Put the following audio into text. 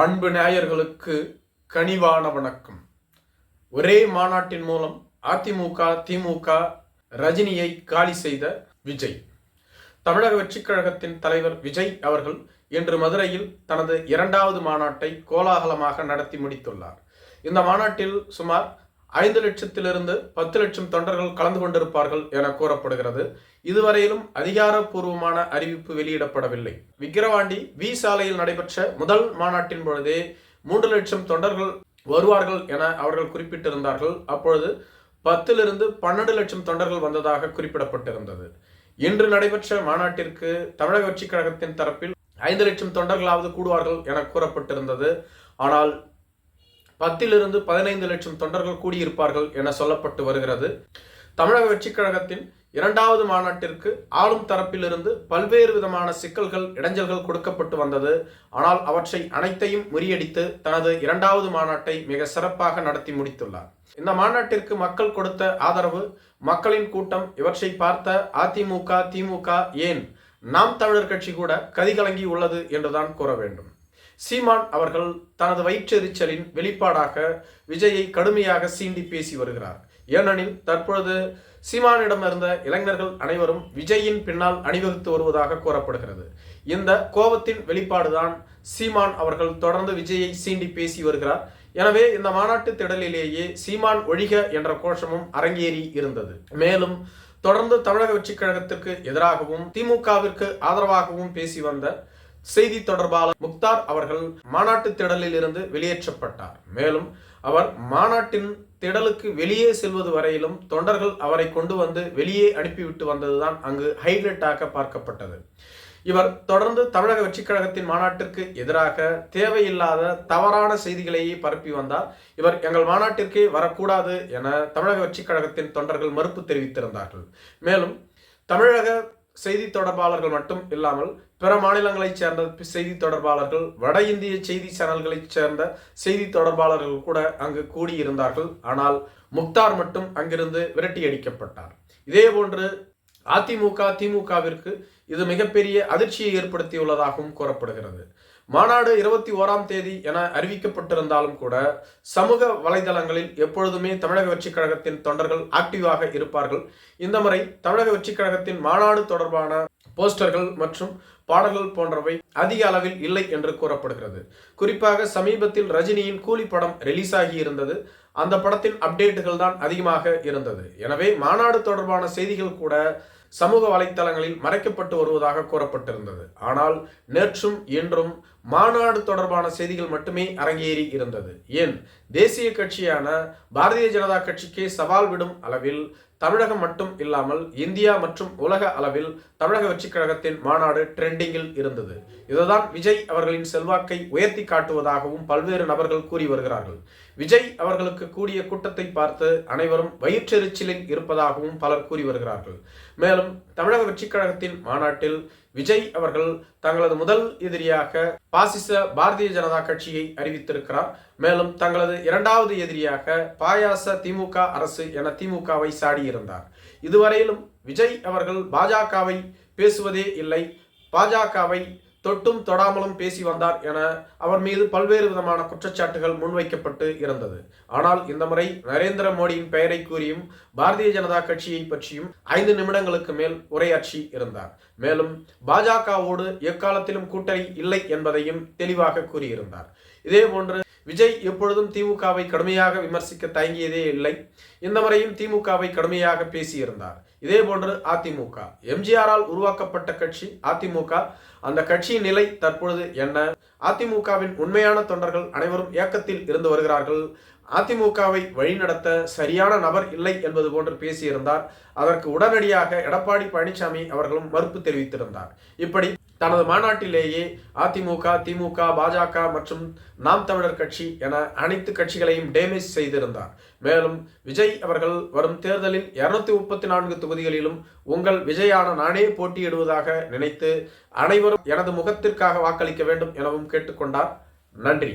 அன்பு நேயர்களுக்கு கனிவான வணக்கம். ஒரே மாநாட்டின் மூலம் அதிமுக திமுக ரஜினியை காலி செய்த விஜய். தமிழக வெற்றிக் கழகத்தின் தலைவர் விஜய் அவர்கள் இன்று மதுரையில் தனது இரண்டாவது மாநாட்டை கோலாகலமாக நடத்தி முடித்துள்ளார். இந்த மாநாட்டில் சுமார் ஐந்து லட்சத்திலிருந்து பத்து லட்சம் தொண்டர்கள் கலந்து கொண்டிருப்பார்கள் என கூறப்படுகிறது. இதுவரையிலும் அதிகாரப்பூர்வமான அறிவிப்பு வெளியிடப்படவில்லை. விக்கிரவாண்டி வி சாலையில் நடைபெற்ற முதல் மாநாட்டின் பொழுதே மூன்று லட்சம் தொண்டர்கள் வருவார்கள் என அவர்கள் குறிப்பிட்டிருந்தார்கள். அப்பொழுது பத்திலிருந்து பன்னெண்டு லட்சம் தொண்டர்கள் வந்ததாக குறிப்பிடப்பட்டிருந்தது. இன்று நடைபெற்ற மாநாட்டிற்கு தமிழக வெற்றிக் கழகத்தின் தரப்பில் ஐந்து லட்சம் தொண்டர்களாவது கூடுவார்கள் என கூறப்பட்டிருந்தது. ஆனால் பத்திலிருந்து பதினைந்து லட்சம் தொண்டர்கள் கூடியிருப்பார்கள் என சொல்லப்பட்டு வருகிறது. தமிழக வெற்றிக் கழகத்தின் இரண்டாவது மாநாட்டிற்கு ஆளும் தரப்பிலிருந்து பல்வேறு விதமான சிக்கல்கள் இடைஞ்சல்கள் கொடுக்கப்பட்டு வந்தது. ஆனால் அவற்றை அனைத்தையும் முறியடித்து தனது இரண்டாவது மாநாட்டை மிக சிறப்பாக நடத்தி முடித்துள்ளார். இந்த மாநாட்டிற்கு மக்கள் கொடுத்த ஆதரவு மக்களின் கூட்டம் இவற்றை பார்த்த அதிமுக திமுக ஏன் நாம் தமிழர் கட்சி கூட கதிகலங்கி உள்ளது என்றுதான் கூற வேண்டும். சீமான் அவர்கள் தனது வயிற்றெரிச்சலின் வெளிப்பாடாக விஜயை கடுமையாக சீண்டி பேசி வருகிறார். ஏனெனில் தற்பொழுது சீமானிடம் இருந்த இளைஞர்கள் அனைவரும் விஜயின் பின்னால் அணிவகுத்து வருவதாக கூறப்படுகிறது. இந்த கோபத்தின் வெளிப்பாடுதான் சீமான் அவர்கள் தொடர்ந்து விஜயை சீண்டி பேசி வருகிறார். எனவே இந்த மாநாட்டு திடலிலேயே சீமான் ஒழிக என்ற கோஷமும் அரங்கேறி இருந்தது. மேலும் தொடர்ந்து தமிழக வெற்றிக் கழகத்திற்கு எதிராகவும் திமுகவிற்கு ஆதரவாகவும் பேசி வந்த செய்தி தொடர்பாளர் முக்தார் அவர்கள் மாநாட்டு திடலில் இருந்து வெளியேற்றப்பட்டார். மேலும் அவர் மாநாட்டின் திடலுக்கு வெளியே செல்வது வரையிலும் தொண்டர்கள் அவரை கொண்டு வந்து வெளியே அனுப்பிவிட்டு வந்ததுதான் அங்கு ஹைலைட்டாக பார்க்கப்பட்டது. இவர் தொடர்ந்து தமிழக வெற்றிக் கழகத்தின் மாநாட்டிற்கு எதிராக தேவையில்லாத தவறான செய்திகளையே பரப்பி வந்தார். இவர் எங்கள் மாநாட்டிற்கே வரக்கூடாது என தமிழக வெற்றிக் கழகத்தின் தொண்டர்கள் மறுப்பு தெரிவித்திருந்தார்கள். மேலும் தமிழக செய்தி தொடர்பாளர்கள் மட்டும் இல்லாமல் பிற மாநிலங்களைச் சேர்ந்த செய்தி தொடர்பாளர்கள் வட இந்திய செய்தி சேனல்களைச் சேர்ந்த செய்தி தொடர்பாளர்கள் கூட அங்கு கூடியிருந்தார்கள். ஆனால் முக்தார் மட்டும் அங்கிருந்து விரட்டி அடிக்கப்பட்டார் இதே போன்று அதிமுக திமுகவிற்கு இது மிகப்பெரிய அதிர்ச்சியை ஏற்படுத்தியுள்ளதாகவும் கூறப்படுகிறது. மாநாடு இருபத்தி ஓராம் தேதி என அறிவிக்கப்பட்டிருந்தாலும் கூட சமூக வலைதளங்களில் எப்பொழுதுமே தமிழக வெற்றிக் கழகத்தின் தொண்டர்கள் ஆக்டிவாக இருப்பார்கள். இந்த முறை தமிழக வெற்றிக் கழகத்தின் மாநாடு தொடர்பான போஸ்டர்கள் மற்றும் பாடல்கள் போன்றவை அதிக அளவில் இல்லை என்று கூறப்படுகிறது. குறிப்பாக சமீபத்தில் ரஜினியின் கூலி படம் ரிலீஸ் ஆகி இருந்தது. அந்த படத்தின் அப்டேட்டுகள் தான் அதிகமாக இருந்தது. எனவே மாநாடு தொடர்பான செய்திகள் கூட சமூக வலைத்தளங்களில் மறைக்கப்பட்டு வருவதாக கூறப்பட்டிருந்தது. ஆனால் நேற்றும் இன்றும் மாநாடு தொடர்பான செய்திகள் மட்டுமே அரங்கேறி இருந்தது ஏன்? தேசிய கட்சியான பாரதிய ஜனதா கட்சிக்கே சவால் விடும் அளவில் தமிழகம் மட்டும் இல்லாமல் இந்தியா மற்றும் உலக அளவில் தமிழக வெற்றிக் கழகத்தின் மாநாடு ட்ரெண்டிங்கில் இருந்தது. இதுதான் விஜய் அவர்களின் செல்வாக்கை உயர்த்தி காட்டுவதாகவும் பல்வேறு நபர்கள் கூறி வருகிறார்கள். விஜய் அவர்களுக்கு கூடிய கூட்டத்தை பார்த்து அனைவரும் வயிற்றெரிச்சலில் இருப்பதாகவும் பலர் கூறி வருகிறார்கள். மேலும் தமிழக வெற்றிக் கழகத்தின் மாநாட்டில் விஜய் அவர்கள் தங்களது முதல் எதிரியாக பாசிச பாரதிய ஜனதா கட்சியை அறிவித்திருக்கிறார். மேலும் தங்களது இரண்டாவது எதிரியாக பாயாச திமுக அரசு என திமுகவை சாடியிருந்தார். இதுவரையிலும் விஜய் அவர்கள் பாஜகவை பேசுவதே இல்லை. பாஜகவை தொட்டும் தொடாமலும் பேசி வந்தார் என அவர் மீது பல்வேறு விதமான குற்றச்சாட்டுகள் முன்வைக்கப்பட்டு இருந்தது. ஆனால் இந்த முறை நரேந்திர மோடியின் பெயரை கூறியும் பாரதிய ஜனதா கட்சியை பற்றியும் ஐந்து நிமிடங்களுக்கு மேல் உரையாற்றி இருந்தார். மேலும் பாஜகவோடு எக்காலத்திலும் கூட்டணி இல்லை என்பதையும் தெளிவாக கூறியிருந்தார். இதே போன்று விஜய் எப்பொழுதும் திமுகவை கடுமையாக விமர்சிக்க தயங்கியதே இல்லை. இந்த முறையும் திமுகவை கடுமையாக பேசியிருந்தார். இதே போன்று அதிமுக எம்ஜிஆரால் உருவாக்கப்பட்ட கட்சி அதிமுக. அந்த கட்சியின் நிலை தற்பொழுது என்ன? அதிமுகவின் உண்மையான தொண்டர்கள் அனைவரும் இயக்கத்தில் இருந்து வருகிறார்கள். அதிமுகவை வழிநடத்த சரியான நபர் இல்லை என்பது போன்று பேசியிருந்தார். அதற்கு உடனடியாக எடப்பாடி பழனிசாமி அவர்களும் மறுப்பு தெரிவித்திருந்தார். இப்படி தனது மாநாட்டிலேயே அதிமுக திமுக பாஜக மற்றும் நாம் தமிழர் கட்சி என அனைத்து கட்சிகளையும் டேமேஜ் செய்திருந்தார். மேலும் விஜய் அவர்கள் வரும் தேர்தலில் இருநூத்தி முப்பத்தி நான்கு தொகுதிகளிலும் உங்கள் விஜயான நானே போட்டியிடுவதாக நினைத்து அனைவரும் எனது முகத்திற்காக வாக்களிக்க வேண்டும் எனவும் கேட்டுக்கொண்டார். நன்றி.